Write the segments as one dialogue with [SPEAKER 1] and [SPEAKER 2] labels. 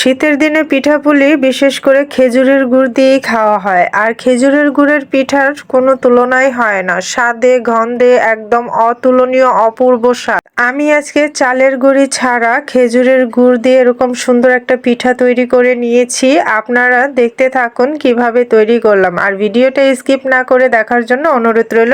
[SPEAKER 1] শীতের দিনে পিঠাপুলি বিশেষ করে খেজুরের গুড় দিয়েই খাওয়া হয়। আর খেজুরের গুড়ের পিঠার কোনো তুলনাই হয় না। স্বাদে, গন্ধে একদম অতুলনীয়, অপূর্ব স্বাদ। আমি আজকে চালের গুঁড়ি ছাড়া খেজুরের গুড় দিয়ে এরকম সুন্দর একটা পিঠা তৈরি করে নিয়েছি। আপনারা দেখতে থাকুন কীভাবে তৈরি করলাম। আর ভিডিওটা স্কিপ না করে দেখার জন্য অনুরোধ রইল।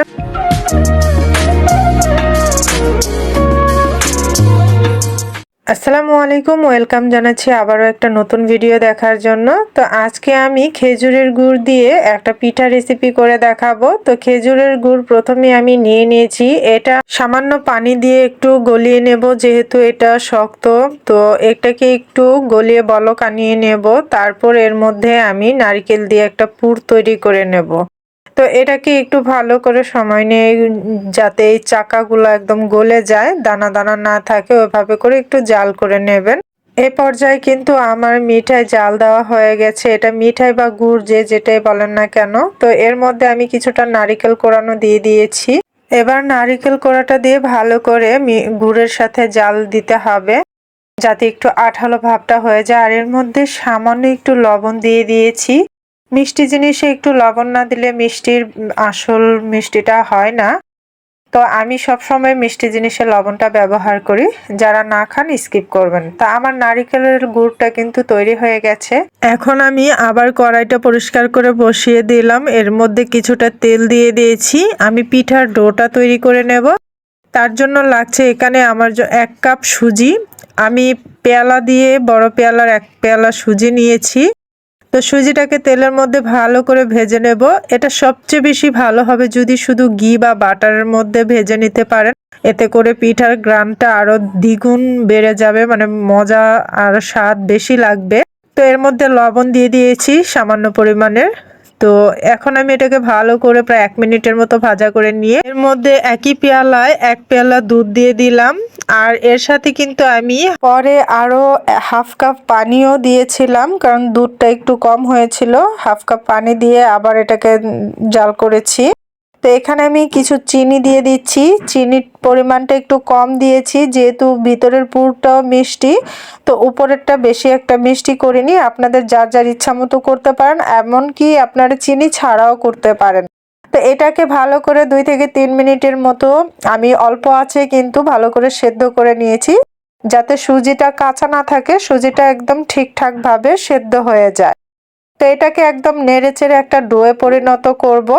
[SPEAKER 1] আসসালামু আলাইকুম, ওয়েলকাম জানাচ্ছি আবারও একটা নতুন ভিডিও দেখার জন্য। তো আজকে আমি খেজুরের গুড় দিয়ে একটা পিঠা রেসিপি করে দেখাবো। তো খেজুরের গুড় প্রথমে আমি নিয়ে নিয়েছি। এটা সামান্য পানি দিয়ে একটু গলিয়ে নেব, যেহেতু এটা শক্ত। তো এটাকে একটু গলিয়ে বলক আনিয়ে নেব। তারপর এর মধ্যে আমি নারকেল দিয়ে একটা পুর তৈরি করে নেব। তো এটাকে একটু ভালো করে সময় নিয়ে যাতে এই চাকাগুলো একদম গলে যায়, দানা দানা না থাকে, ওইভাবে করে একটু জাল করে নেবেন। এ পর্যায়ে কিন্তু আমার মিঠাই জাল দেওয়া হয়ে গেছে। এটা মিঠাই বা গুড় যে যেটাই বলেন না কেন। তো এর মধ্যে আমি কিছুটা নারিকেল কোরানো দিয়ে দিয়েছি। এবার নারিকেল কোড়াটা দিয়ে ভালো করে গুড়ের সাথে জাল দিতে হবে, যাতে একটু আঠালো ভাবটা হয়ে যায়। আর এর মধ্যে সামান্য একটু লবণ দিয়ে দিয়েছি। মিষ্টি জিনিসে একটু লবণ না দিলে মিষ্টির আসল মিষ্টিটা হয় না। তো আমি সব সময় মিষ্টি জিনিসে লবণটা ব্যবহার করি। যারা না খান স্কিপ করবেন। তা আমার নারিকেলের গুড়টা কিন্তু তৈরি হয়ে গেছে। এখন আমি আবার কড়াইটা পরিষ্কার করে বসিয়ে দিলাম। এর মধ্যে কিছুটা তেল দিয়ে দিয়েছি। আমি পিঠার ডোটা তৈরি করে নেব। তার জন্য লাগছে এখানে আমার এক কাপ সুজি। আমি পেয়ালা দিয়ে বড় পেয়ালার এক পেয়ালা সুজি নিয়েছি। তো সুজিটাকে তেলের মধ্যে ভালো করে ভেজে নেব। এটা সবচেয়ে বেশি ভালো হবে যদি শুধু ঘি বা বাটারের মধ্যে ভেজে নিতে পারেন। এতে করে পিঠার গ্রামটা আরও দ্বিগুণ বেড়ে যাবে মানে মজা আর স্বাদ বেশি লাগবে। তো এর মধ্যে লবণ দিয়ে দিয়েছি সামান্য পরিমাণের তো এখন আমি এটাকে ভালো করে প্রায় এক মিনিটের মতো ভাজা করে নিয়ে এর মধ্যে একই পেয়ালায় এক পেয়ালা দুধ দিয়ে দিলাম। আর এর সাথে কিন্তু আমি পরে আরও হাফ কাপ পানিও দিয়েছিলাম, কারণ দুধটা একটু কম হয়েছিল। হাফ কাপ পানি দিয়ে আবার এটাকে জাল করেছি। তো এখানে আমি কিছু চিনি দিয়ে দিচ্ছি। চিনির পরিমাণটা একটু কম দিয়েছি, যেহেতু ভিতরের পুরটাও মিষ্টি। তো উপরেরটা বেশি একটা মিষ্টি করিনি, আপনাদের যার যার ইচ্ছা মতো করতে পারেন, এমনকি আপনারা চিনি ছাড়াও করতে পারেন। তো এটাকে ভালো করে দুই থেকে তিন মিনিটের মতো আমি অল্প আছে কিন্তু ভালো করে সেদ্ধ করে নিয়েছি, যাতে সুজিটা কাঁচা না থাকে, সুজিটা একদম ঠিকঠাকভাবে সেদ্ধ হয়ে যায়। তো এটাকে একদম নেড়ে চেড়ে একটা ডোয়ে পরিণত করব।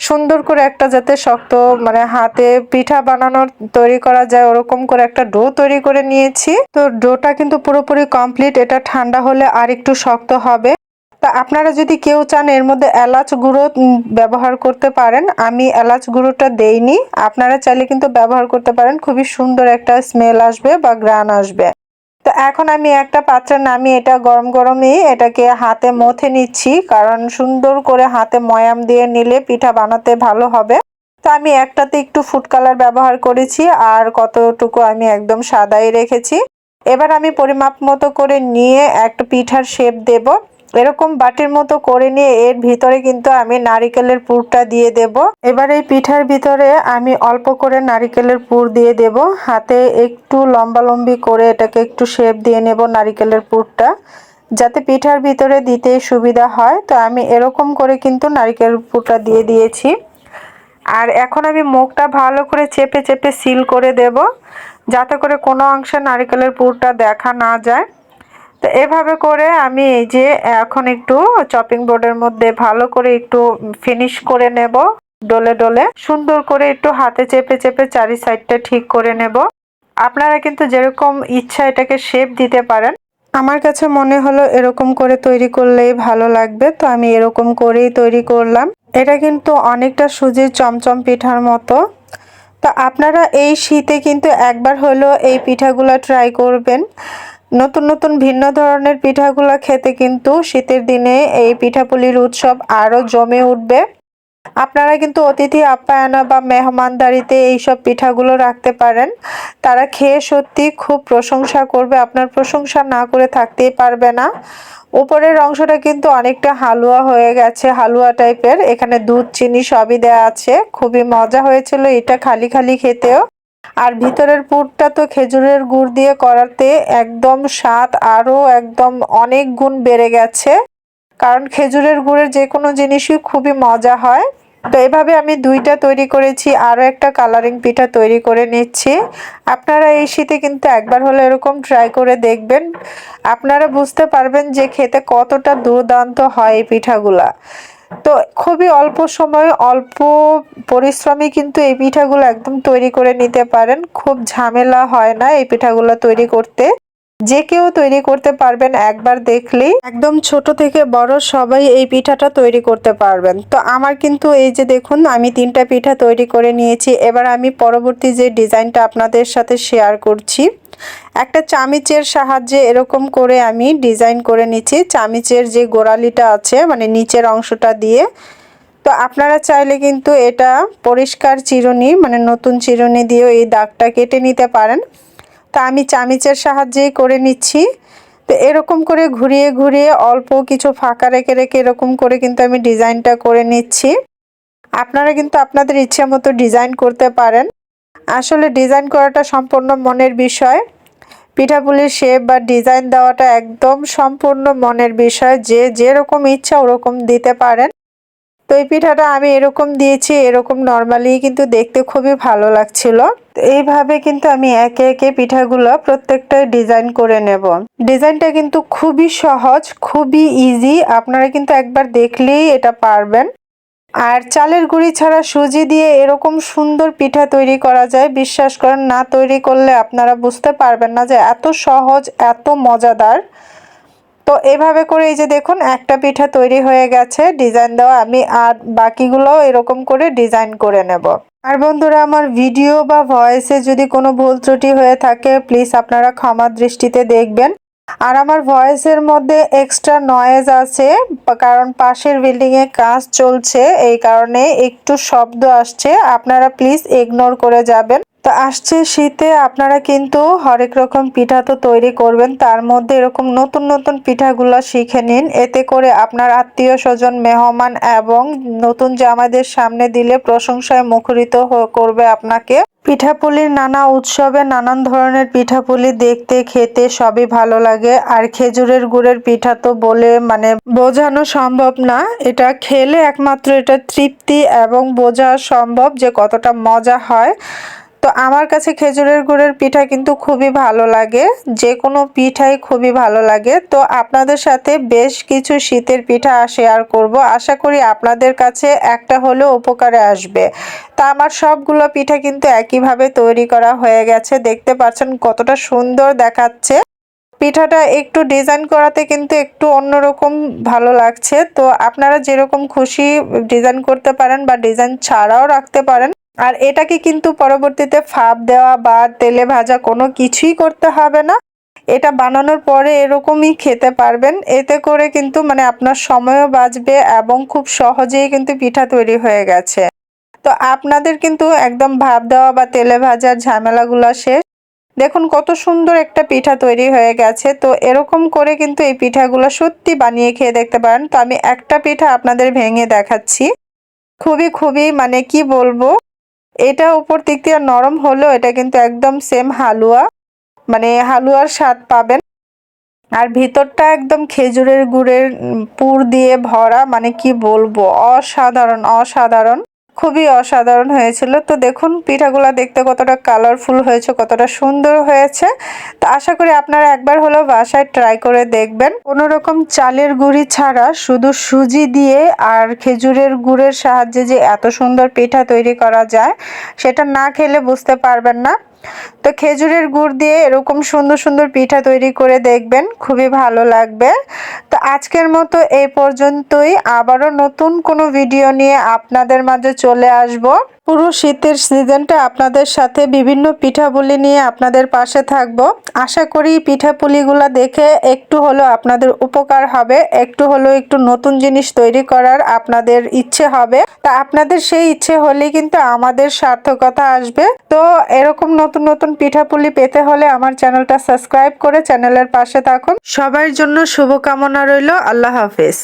[SPEAKER 1] সুন্দর করে একটা যাতে শক্ত মানে হাতে পিঠা বানানোর তৈরি করা যায়, ওরকম করে একটা ডো তৈরি করে নিয়েছি। তো ডোটা কিন্তু পুরোপুরি কমপ্লিট, এটা ঠান্ডা হলে আর একটু শক্ত হবে। তা আপনারা যদি কেউ চান এর মধ্যে এলাচ গুঁড়ো ব্যবহার করতে পারেন, আমি এলাচ গুঁড়োটা দেইনি। আপনারা চাইলে কিন্তু ব্যবহার করতে পারেন, খুবই সুন্দর একটা স্মেল আসবে বা গ্রান আসবে। এখন আমি একটা পাত্রে নামিয়ে এটা গরম গরমই এটাকে হাতে মথে নিচ্ছি, কারণ সুন্দর করে হাতে ময়াম দিয়ে নিলে পিঠা বানাতে ভালো হবে। তো আমি একটাতে একটু ফুড কালার ব্যবহার করেছি আর কতটুকু আমি একদম সাদাই রেখেছি। এবার আমি পরিমাপ মতো করে নিয়ে একটা পিঠার শেপ দেব। এরকম বাটির মতো করে নিয়ে এর ভিতরে কিন্তু আমি নারিকেলের পুরটা দিয়ে দেব। এবার এই পিঠার ভিতরে আমি অল্প করে নারিকেলের পুর দিয়ে দেব। হাতে একটু লম্বা লম্বি করে এটাকে একটু শেপ দিয়ে নেব নারিকেলের পুরটা। যাতে পিঠার ভিতরে দিতে সুবিধা হয়। তো আমি এরকম করে কিন্তু নারিকেলের পুরটা দিয়ে দিয়েছি। আর এখন আমি মুখটা ভালো করে চেপে চেপে সিল করে দেব। যাতে করে কোনো অংশে নারিকেলের পুরটা দেখা না যায়। তো এভাবে করে আমি এই যে এখন একটু চপিং বোর্ডের মধ্যে ভালো করে একটু ফিনিশ করে নেব, ডলে ডলে। সুন্দর করে একটু হাতে চেপে চেপে চারি সাইডটা ঠিক করে নেব। আপনারা কিন্তু যেরকম ইচ্ছা এটাকে শেপ দিতে পারেন। আমার কাছে মনে হলো এরকম করে তৈরি করলেই ভালো লাগবে, তো আমি এরকম করেই তৈরি করলাম। এটা কিন্তু অনেকটা সুজির চমচম পিঠার মতো। তো আপনারা এই শীতে কিন্তু একবার হলেও এই পিঠাগুলো ট্রাই করবেন। নতুন নতুন ভিন্ন ধরনের পিঠাগুলো খেতে কিন্তু শীতের দিনে এই পিঠাপুলির উৎসব আরও জমে উঠবে। আপনারা কিন্তু অতিথি আপ্যায়না বা মেহমানদারিতে এইসব পিঠাগুলো রাখতে পারেন। তারা খেয়ে সত্যি খুব প্রশংসা করবে। আপনার প্রশংসা না করে থাকতেই পারবে না। উপরের অংশটা কিন্তু অনেকটা হালুয়া হয়ে গেছে, হালুয়া টাইপের। এখানে দুধ, চিনি সবই দেওয়া আছে। খুবই মজা হয়েছিল এটা খালি খালি খেতেও। আর ভিতরের পুরটা তো খেজুরের গুড় দিয়ে করাতে একদম স্বাদ আরও একদম অনেক গুণ বেড়ে গেছে। কারণ খেজুরের গুড়ের যে কোনো জিনিসই খুবই মজা হয়। তো এভাবে আমি দুইটা তৈরি করেছি, আরও একটা কালারিং পিঠা তৈরি করে নিচ্ছি। আপনারা এই শীতে কিন্তু একবার হলে এরকম ট্রাই করে দেখবেন। আপনারা বুঝতে পারবেন যে খেতে কতটা দুর্দান্ত হয় এই পিঠাগুলা। তো খুবই অল্প সময়ে অল্প পরিশ্রমে কিন্তু এই পিঠাগুলো একদম তৈরি করে নিতে পারেন। খুব ঝামেলা হয় না এই পিঠাগুলো তৈরি করতে। যে কেউ তৈরি করতে পারবেন, একবার দেখলেই একদম ছোট থেকে বড় সবাই এই পিঠাটা তৈরি করতে পারবেন। তো আমার কিন্তু এই যে দেখুন, আমি তিনটা পিঠা তৈরি করে নিয়েছি। এবার আমি পরবর্তী যে ডিজাইনটা আপনাদের সাথে শেয়ার করছি, একটা চামিচের সাহায্যে এরকম করে আমি ডিজাইন করে নিচ্ছি। চামিচের যে গোড়ালিটা আছে মানে নিচের অংশটা দিয়ে। তো আপনারা চাইলে কিন্তু এটা পরিষ্কার চিরুনি মানে নতুন চিরুনি দিয়েও এই দাগটা কেটে নিতে পারেন। তা আমি চামিচের সাহায্যেই করে নিচ্ছি। তো এরকম করে ঘুরিয়ে ঘুরিয়ে অল্প কিছু ফাঁকা রেখে রেখে এরকম করে কিন্তু আমি ডিজাইনটা করে নিচ্ছি। আপনারা কিন্তু আপনাদের ইচ্ছা মতো ডিজাইন করতে পারেন। আসলে ডিজাইন করাটা সম্পূর্ণ মনের বিষয়। পিঠাপুলির শেপ বা ডিজাইন দেওয়াটা একদম সম্পূর্ণ মনের বিষয়। যে যেরকম ইচ্ছা ওরকম দিতে পারেন। এই পিঠাটা আমি এরকম দিয়েছি, এরকম নর্মালি কিন্তু দেখতে খুবই ভালো লাগছিল। এইভাবে কিন্তু আমি একে একে পিঠাগুলো প্রত্যেকটাই ডিজাইন করে নেব। ডিজাইনটা কিন্তু খুবই সহজ, খুবই ইজি আপনারা কিন্তু একবার দেখলেই এটা পারবেন। আর চালের গুঁড়ি ছাড়া সুজি দিয়ে এরকম সুন্দর পিঠা তৈরি করা যায়, বিশ্বাস করেন না, তৈরি করলে আপনারা বুঝতে পারবেন না যে এত সহজ, এত মজাদার। তো এভাবে করে এই যে দেখুন, একটা পিঠা তৈরি হয়ে গেছে ডিজাইন দেওয়া। আমি আর বাকিগুলো এরকম করে ডিজাইন করে নেব। আর বন্ধুরা, আমার ভিডিও বা ভয়েসে যদি কোনো ভুল ত্রুটি হয়ে থাকে প্লিজ আপনারা ক্ষমা দৃষ্টিতে দেখবেন। আর আমার ভয়েসের মধ্যে এক্সট্রা নয়েজ আছে, কারণ পাশের বিল্ডিংয়ে কাজ চলছে, এই কারণে একটু শব্দ আসছে। আপনারা প্লিজ ইগনোর করে যাবেন। তো আসছে শীতে, আপনারা কিন্তু হরেক রকম পিঠা তো তৈরি করবেন। তার মধ্যে এরকম নতুন নতুন পিঠাগুলো শিখে নিন। এতে করে আপনার আত্মীয় স্বজন, মেহমান এবং নতুন জামাইদের সামনে দিলে প্রশংসায় মুখরিত করবে আপনাকে। পিঠাপুলির নানা উৎসবে নানান ধরনের পিঠাপুলি দেখতে, খেতে সবই ভালো লাগে। আর খেজুরের গুড়ের পিঠা তো বলে মানে বোঝানো সম্ভব না। এটা খেলে একমাত্র এটা তৃপ্তি এবং বোঝা সম্ভব যে কতটা মজা হয়। তো আমার কাছে খেজুরের গুড়ের পিঠা কিন্তু খুবই ভালো লাগে যে কোনো পিঠাই খুবই ভালো লাগে। তো আপনাদের সাথে বেশ কিছু শীতের পিঠা শেয়ার করব। আশা করি আপনাদের কাছে একটা হলেও উপকারে আসবে। তা আমার সবগুলো পিঠা কিন্তু একইভাবে তৈরি করা হয়ে গেছে। দেখতে পাচ্ছেন কতটা সুন্দর দেখাচ্ছে। পিঠাটা একটু ডিজাইন করাতে কিন্তু একটু অন্যরকম ভালো লাগছে। তো আপনারা যেরকম খুশি ডিজাইন করতে পারেন বা ডিজাইন ছাড়াও রাখতে পারেন। আর এটাকে কিন্তু পরবর্তীতে ফাপ দেওয়া বা তেলে ভাজা কোনো কিছুই করতে হবে না। এটা বানানোর পরে এরকমই খেতে পারবেন। এতে করে কিন্তু মানে আপনার সময়ও বাঁচবে এবং খুব সহজেই কিন্তু পিঠা তৈরি হয়ে গেছে। তো আপনাদের কিন্তু একদম ভাপ দেওয়া বা তেলে ভাজার ঝামেলাগুলো শেষ। দেখুন কত সুন্দর একটা পিঠা তৈরি হয়ে গেছে। তো এরকম করে কিন্তু এই পিঠাগুলো সত্যি বানিয়ে খেয়ে দেখতে পারেন। তো আমি একটা পিঠা আপনাদের ভেঙে দেখাচ্ছি। খুবই খুবই মানে কি বলব? এটা উপর দিক দিয়ে নরম হলেও এটা কিন্তু একদম সেম হালুয়া মানে হালুয়ার স্বাদ পাবেন। আর ভিতরটা একদম খেজুরের গুড়ের পুর দিয়ে ভরা মানে কি বলব? অসাধারণ অসাধারণ। খুবই অসাধারণ হয়েছিল। তো দেখুন, পিঠাগুলো দেখতে কতটা কালারফুল হয়েছে, কতটা সুন্দর হয়েছে। তো আশা করি আপনারা একবার হলো বাসায় ট্রাই করে দেখবেন। কোনো রকম চালের গুঁড়ি ছাড়া শুধু সুজি দিয়ে আর খেজুরের গুড়ের সাহায্যে যে এত সুন্দর পিঠা তৈরি করা যায়, সেটা না খেলে বুঝতে পারবেন না। তো খেজুরের গুড় দিয়ে এরকম সুন্দর সুন্দর পিঠা তৈরি করে দেখবেন, খুবই ভালো লাগবে। তো আজকের মতো এই পর্যন্তই। আবারও নতুন কোনো ভিডিও নিয়ে আপনাদের মাঝে চলে আসব। পুরো শীতের সিজনটা আপনাদের সাথে বিভিন্ন পিঠাপুলি নিয়ে আপনাদের পাশে থাকব। আশা করি পিঠাপুলিগুলো দেখে একটু হলেও আপনাদের উপকার হবে, একটু হলেও একটু নতুন জিনিস তৈরি করার আপনাদের ইচ্ছে হবে। তা আপনাদের সেই ইচ্ছে হলেই কিন্তু আমাদের সার্থকতা আসবে। তো এরকম নতুন নতুন পিঠাপুলি পেতে হলে আমার চ্যানেলটা সাবস্ক্রাইব করে চ্যানেলের পাশে থাকুন। সবার জন্য শুভকামনা রইল, আল্লাহ হাফেজ।